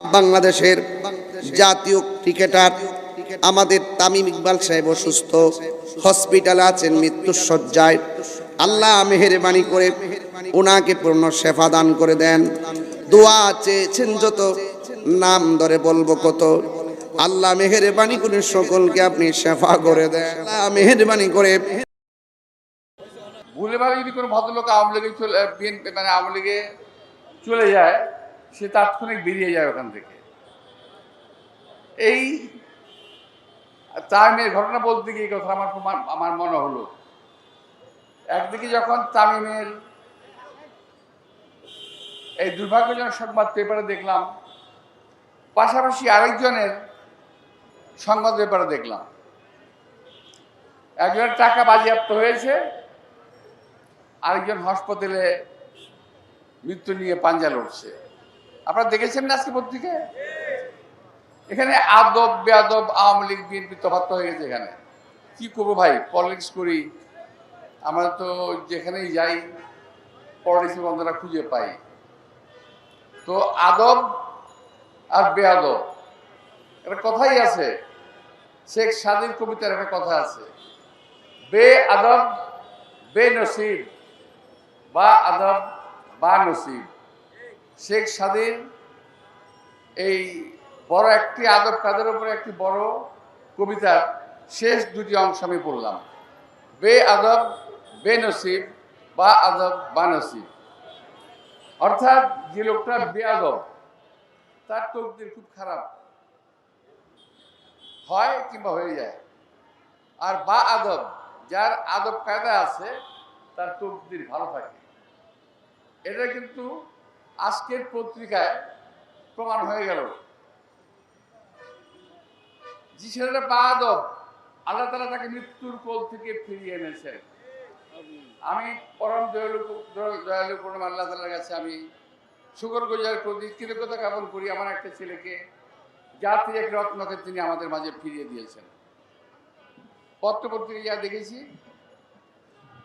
বাংলাদেশের জাতীয় ক্রিকেটার আমাদের তামিম ইকবাল সাহেব অসুস্থ, হসপিটালে আছেন মৃত্যুর শয্যায় আল্লাহ মেহেরবানি করে ওনাকে পূর্ণ শেফা দান করে দেন। দোয়া চেয়েছেন যত, নাম ধরে বলব কত। আল্লাহ মেহেরবানি করে সকলকে আপনি সেফা করে দেন। আল্লাহ মেহেরবানি করে ভুলে ভাবে যদি কোনো ভদ্রলোক আওয়ামী লীগে চলে মানে আওয়ামী লীগে চলে যায়। সে তাৎক্ষণিক বেরিয়ে যায় ওখান থেকে। এই তামিমের ঘটনা বলতে গিয়ে কথা আমার আমার মনে হলো। একদিকে যখন তামিমের এই দুর্ভাগ্যজনক সংবাদ পেপারে দেখলাম, পাশাপাশি আরেকজনের সংবাদ পেপারে দেখলাম। একজনের টাকা বাজেয়াপ্ত হয়েছে, আরেকজন হাসপাতালে মৃত্যু নিয়ে পাঞ্জা লড়ছে। আপনারা দেখেছেন না আজকে পত্রিকায় এখানে আদব, বেয়াদব আওয়ামী লীগ, বিএনপি তফাৎ হয়ে গেছে এখানে। কি করব ভাই? পলিটিক্স করি। আমরা তো যেখানেই যাই, পলিটিক্স বন্ধুরা খুঁজে পাই। তো আদব আর বেয়াদব, একটা কথাই আছে। শেখ স্বাধীন কবিতার একটা কথা আছে। বে আদব, বে নসিব, বা আদব, বা নসিব। শেখ স্বাধীন এই বড় একটি আদব কাদের উপরে একটি বড় কবিতার শেষ দুটি অংশ আমি পড়লাম। বে আদব, বে নসিব, বা আদব, বা নসিব। অর্থাৎ যে লোকটা বেআদব তার তকদির খুব খারাপ। হয় কিংবা হয়ে যায়। আর বা আদব, যার আদব কায়দা আছে, তার তকদির ভালো থাকে। এটা কিন্তু আজকের পত্রিকায় প্রমাণ হয়ে গেল। যে ছেলেটা বা আদব আল্লাহ তালা তাকে মৃত্যুর কোল থেকে ফিরিয়ে এনেছেন আমি পরম দয়ালু দয়ালু আল্লাহ তালার কাছে আমি শুকর গুজার করি, কৃতজ্ঞতা জ্ঞাপন করি আমার একটা ছেলেকে, জাতির এক রত্নকে তিনি আমাদের মাঝে ফিরিয়ে দিয়েছেন। পত্রপত্রিকা যা দেখেছি,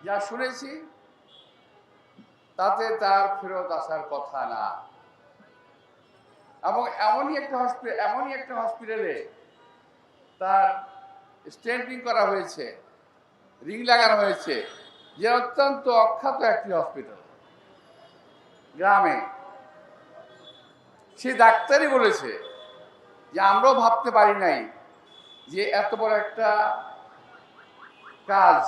যা শুনেছি তাতে তার ফেরত আসার কথা না। এবং এমনই একটা হসপিটাল এমনই একটা হসপিটালে তার স্ট্যান্ডিং করা হয়েছে, রিং লাগানো হয়েছে, যে অত্যন্ত অখ্যাত একটি হসপিটাল। গ্রামে। সে ডাক্তারই বলেছে যে, আমরাও ভাবতে পারি নাই যে এত বড় একটা কাজ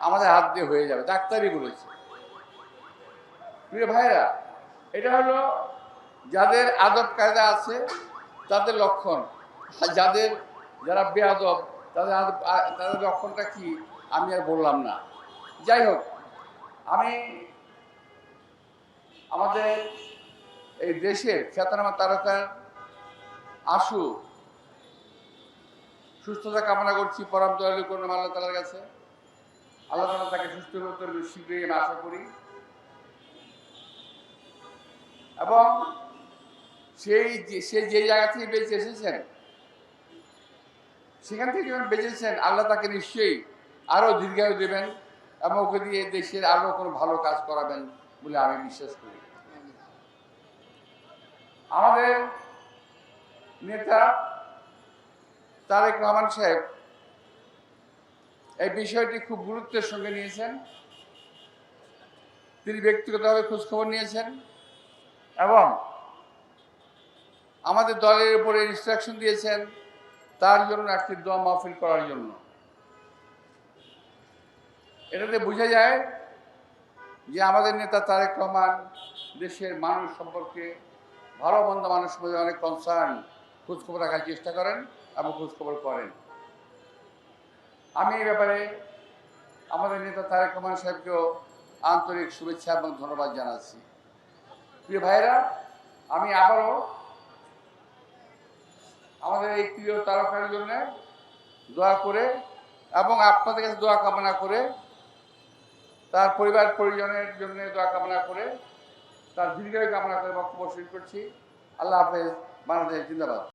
আমাদের হাত দিয়ে হয়ে যাবে। ডাক্তারই বলেছে। প্রিয় ভাইরা এটা হলো যাদের আদব কায়দা আছে, তাদের লক্ষণ। যাদের, যারা বেআদব, তাদের আদব- তাদের লক্ষণটা কি, আমি আর বললাম না। যাই হোক, আমি আমাদের এই দেশের খ্যাতনামা তারকার আশু সুস্থতা কামনা করছি, পরম দয়ালু করুন আল্লাহ তালার কাছে। আল্লাহ তালা তাকে সুস্থ করতে শীঘ্রই আমি আশা করি। এবং সেই সে যে জায়গা থেকে বেঁচে এসেছেন, সেখান থেকে যখন বেঁচেছেন আল্লাহ তাকে নিশ্চয়ই আরও দীর্ঘায়ু দেবেন এবং ওকে দিয়ে দেশের আরও কোনো ভালো কাজ করাবেন বলে আমি বিশ্বাস করি। আমাদের নেতা তারেক রহমান সাহেব এই বিষয়টি খুব গুরুত্বের সঙ্গে নিয়েছেন। তিনি ব্যক্তিগতভাবে খোঁজখবর নিয়েছেন। এবং আমাদের দলের উপরে ইনস্ট্রাকশন দিয়েছেন তার জন্য একটি দোয়া মাহফিল করার জন্য। এটাতে বোঝা যায় যে আমাদের নেতা তারেক রহমান দেশের মানুষ সম্পর্কে ভালো মন্দ মানুষ মধ্যে অনেক কনসার্ন খোঁজখবর রাখার চেষ্টা করেন এবং খোঁজখবর করেন। আমি এই ব্যাপারে আমাদের নেতা তারেক রহমান সাহেবকেও আন্তরিক শুভেচ্ছা এবং ধন্যবাদ জানাচ্ছি। প্রিয় ভাইরা আমি আবারও আমাদের এই প্রিয় তারকার জন্য দোয়া করে এবং আপনাদের কাছে দোয়া কামনা করে, তার পরিবার পরিজনের জন্য দোয়া কামনা করে, তার দীর্ঘায়ু কামনা করে বক্তব্য শুরু করছি। আল্লাহ হাফেজ, বাংলাদেশ জিন্দাবাদ।